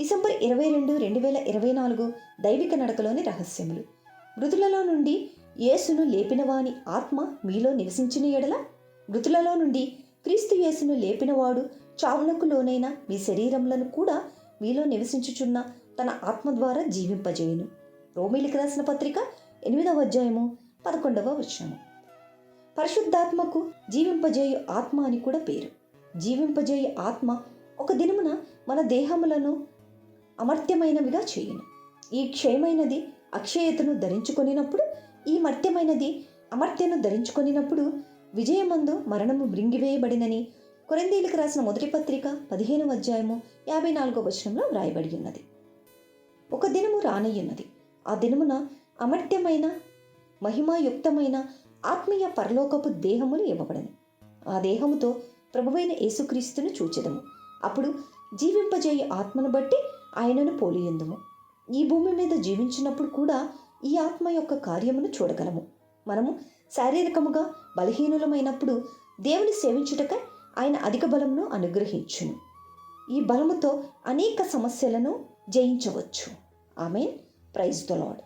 December ఇరవై రెండు రెండు వేల ఇరవై నాలుగు దైవిక నడకలోని రహస్యములు. మృతులలో నుండి యేసును లేపినవాని ఆత్మ మీలో నివసించిన ఎడల? మృతులలో నుండి క్రీస్తు యేసును లేపినవాడు చావునకు లోనైన మీ శరీరములను కూడా మీలో నివసించుచున్న తన ఆత్మ ద్వారా జీవింపజేయును. రోమిలికి రాసిన పత్రిక ఎనిమిదవ అధ్యాయము పదకొండవ వచనము. పరిశుద్ధాత్మకు జీవింపజేయు ఆత్మ అని కూడా పేరు. జీవింపజేయు ఆత్మ ఒక దినమున మన దేహములను అమర్త్యమైనవిగా చేయును. ఈ క్షయమైనది అక్షయతను ధరించుకొనినప్పుడు ఈ మర్త్యమైనది అమర్త్యను ధరించుకొనినప్పుడు విజయమందు మరణము మృంగివేయబడినని కొరిందీలకు రాసిన మొదటి పత్రిక పదిహేనవ అధ్యాయము యాభై నాలుగో వచనంలో వ్రాయబడి ఉన్నది. ఒక దినము రానయ్యున్నది. ఆ దినమున అమర్త్యమైన మహిమాయుక్తమైన ఆత్మీయ పరలోకపు దేహములు ఇవ్వబడను. ఆ దేహముతో ప్రభువైన యేసుక్రీస్తును చూచెదము. అప్పుడు జీవింపజేయ ఆత్మను బట్టి ఆయనను పోలియందుము. ఈ భూమి మీద జీవించినప్పుడు కూడా ఈ ఆత్మ యొక్క కార్యమును చూడగలము. మనము శారీరకముగా బలహీనులమైనప్పుడు దేవుని సేవించుటకై ఆయన అధిక బలమును అనుగ్రహించును. ఈ బలముతో అనేక సమస్యలను జయించవచ్చు. ఆమె ప్రైజ్ ద లాడ్